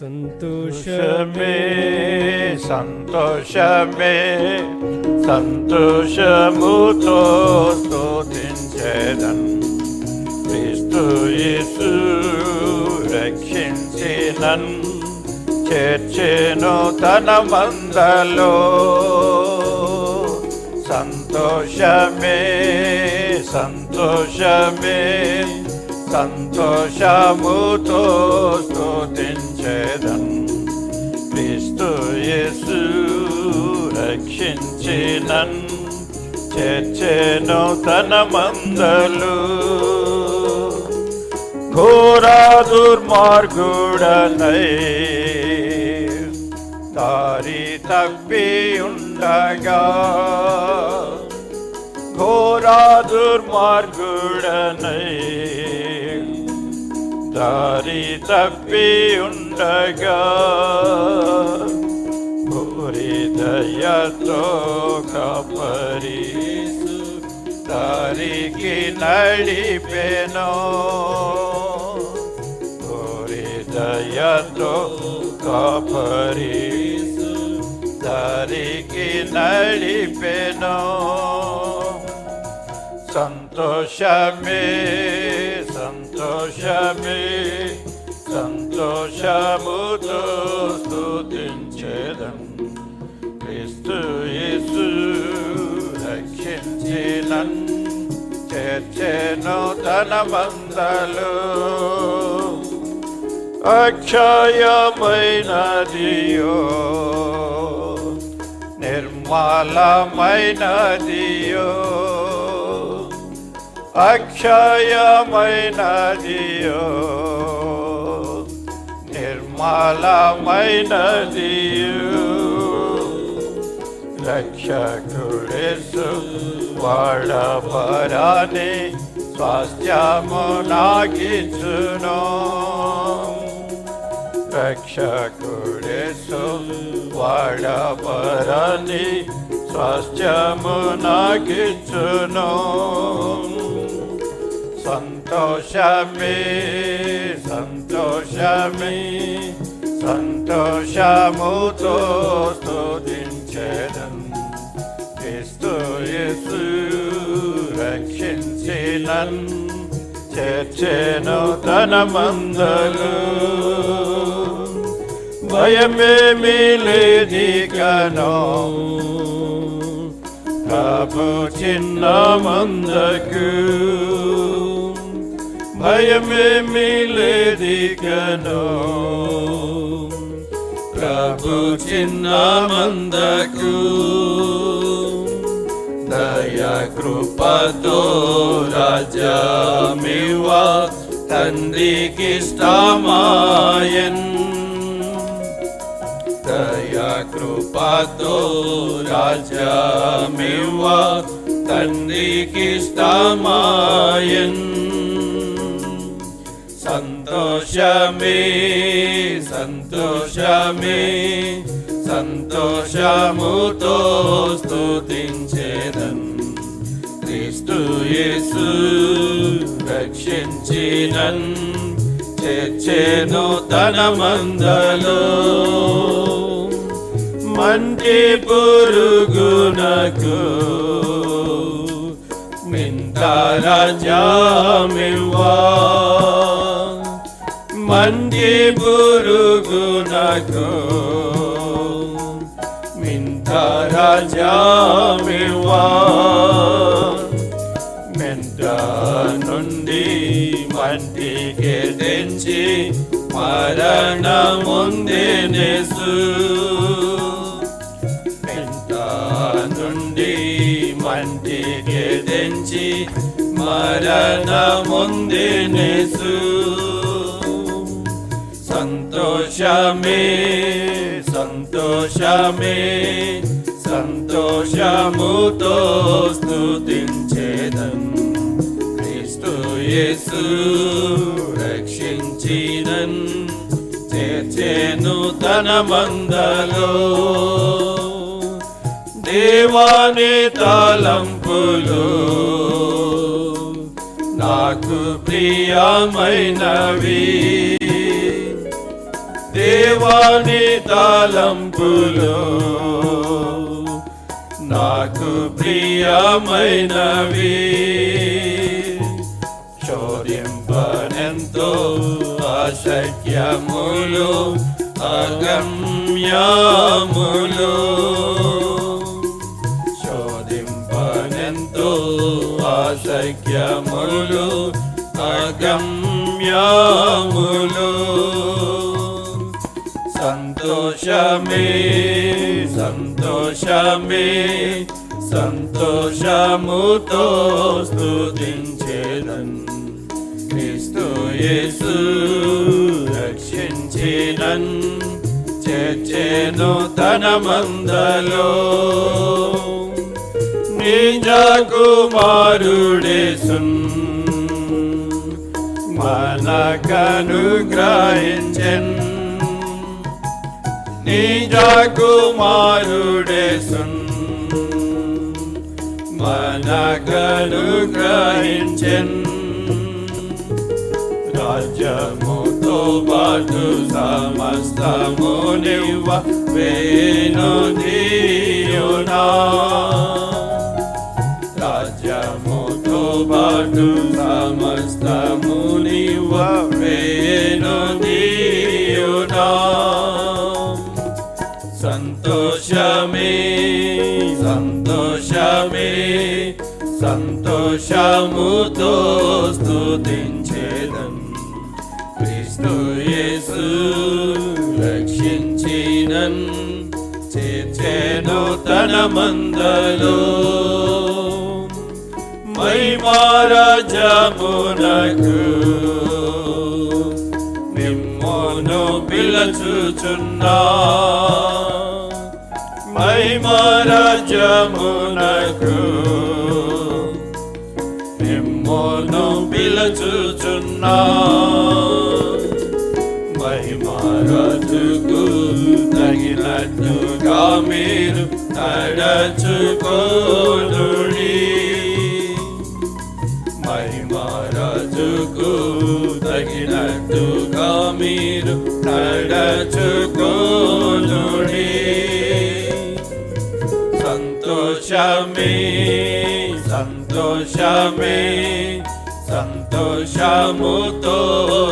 సంతోషమే సంతోషమే సంతోషముతో స్తుతించేదన్ క్రీస్తు యేసు రక్షించినన్ చేర్చెను తన మందలో. సంతోషమే సంతోషమే సంతోషముతో స్తుతించేదన్ క్రీస్తు యేసు రక్షించినన్ చేర్చెను తన మందలు ఘోరా దుర్మార్గుడనై దారి తప్పి ఉండగా ఘోరా దుర్మార్గుడనై దారి తప్పి ఉండగా భూరి కపరి దారికి నడిపెనో భూరి కపరి దారికి నడిపెనో సంతోషమే సంతోషమే సంతోషముతో స్తుతించేదం క్రీస్తు యేసు రక్షించినన్ చేర్చెను తన మందలు అక్షయమైనదియో నిర్మలమైనదియో అక్షయమైనదియో నిర్మలమైనదియో రక్షకుడేసు వాడపరాని స్వాస్థ్యము నాగిచును రక్షకుడేసు వాడపరాని స్వాస్థ్యము నాగిచును సంతోషమే సంతోషమే సంతోషముతో స్తుతించేదన్ క్రీస్తు యేసు రక్షించినన్ చేర్చెను తన మందలు. భయమేమి లేదికనో కాపు చిన్న మందకు భయమేమీ లేదికనో ప్రభు చిన్న మందకు దయా కృపతో రాజమివా తండ్రికి ఇష్టమాయన్ దయా కృపతో రాజమివా తండ్రికి ఇష్టమాయన్ సంతోషమే సంతోషమే సంతోషముతో స్తుతించేదన్. క్రీస్తు యేసు రక్షించినన్ చేర్చెను తన మందలో మంటి పురుగునకు మింత రాజ్యమివ్వా. మంది పురుగునకు మింత రాజ్యమివ్వా. మెంత నుండి మంటికి తెంచి మరణ ముందేనేసు మెంత నుండి మంటికి తెంచి మరణ ముందేనేసు సంతోషమే సంతోషమే సంతోషముతో స్తుతించేదం. క్రీస్తు యేసు రక్షించినన్ చేర్చెను తన మందలో. దేవాని తలంపులు నాకు ప్రియమైనవి. దేవాని తలంపులు నాకు ప్రియమైనవి. చోరింపనెంతో అశక్యములు అగమ్యములు. శోధింపనెంతో అశక్యములు అగమ్యములు. సంతోషమే సంతోషమే సంతోషముతో స్తుతించేదన్. క్రీస్తు యేసు రక్షించినన్ చేర్చేను తన మందలో నిజ కుమారుడేసున్. మనకనుగ్రహించెన్. నిజ కుమారుడేసున్ మనకనుగ్రహించెన్. రాజ్యముతో పాటు సమస్తము నివ్వ వేణు దీయునా రాజ్యముతో పాటు సమస్తము సంతోషమే సంతోషమే సంతోషముతో స్తుతించేదం. క్రీస్తు యేసు రక్షించినన్ చేర్చేను తన మందలో. మైమారాజమునకు నిమ్మోను పిలచుచున్నా. మహిమరాజ్యమునకు. మిమ్మోను పిలచుచున్నా. మహిమరాజుకు తగినట్టుగా మీరు నడచుకోనుడి మహిమరాజుకు తగినట్టుగా మీరు నడచుకో సంతోషమే సంతోషమే సంతోషముతో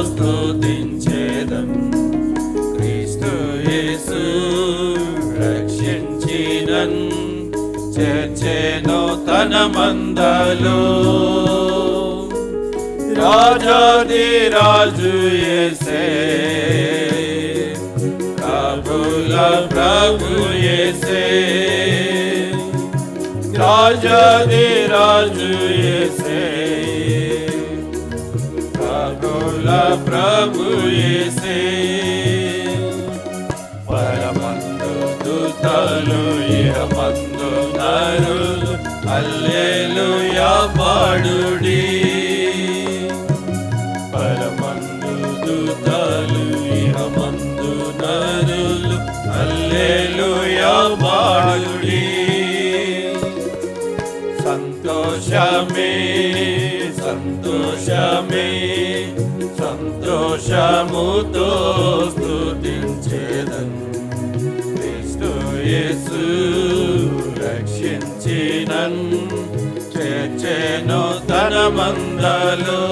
స్తుతించేదం. క్రీస్తు యేసు రక్షించినన్ చేర్చేను తన మందలో. రాజాది రాజు యేసే ప్రభుల ప్రభు యేసే. రాజాది రాజు యేసే ప్రభుల ప్రభు యేసే పరమందు దూతలు ఇహమందు నరులు అల్లెలుయా పాడుడి పరమందు దూతలు సంతోషమే సంతోషముతో స్థుతించేదన్ క్రీస్తు యేసు రక్షించినన్ చేర్చెను తన మందలో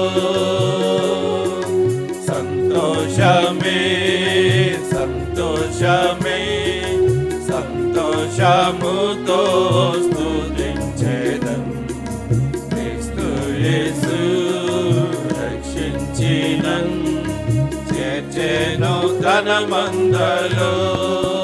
సంతోషమే సంతోషమే సంతోషముతో స్థుతించేదన్ క్రీస్తు యేసు రక్షించినన్ చేర్చెను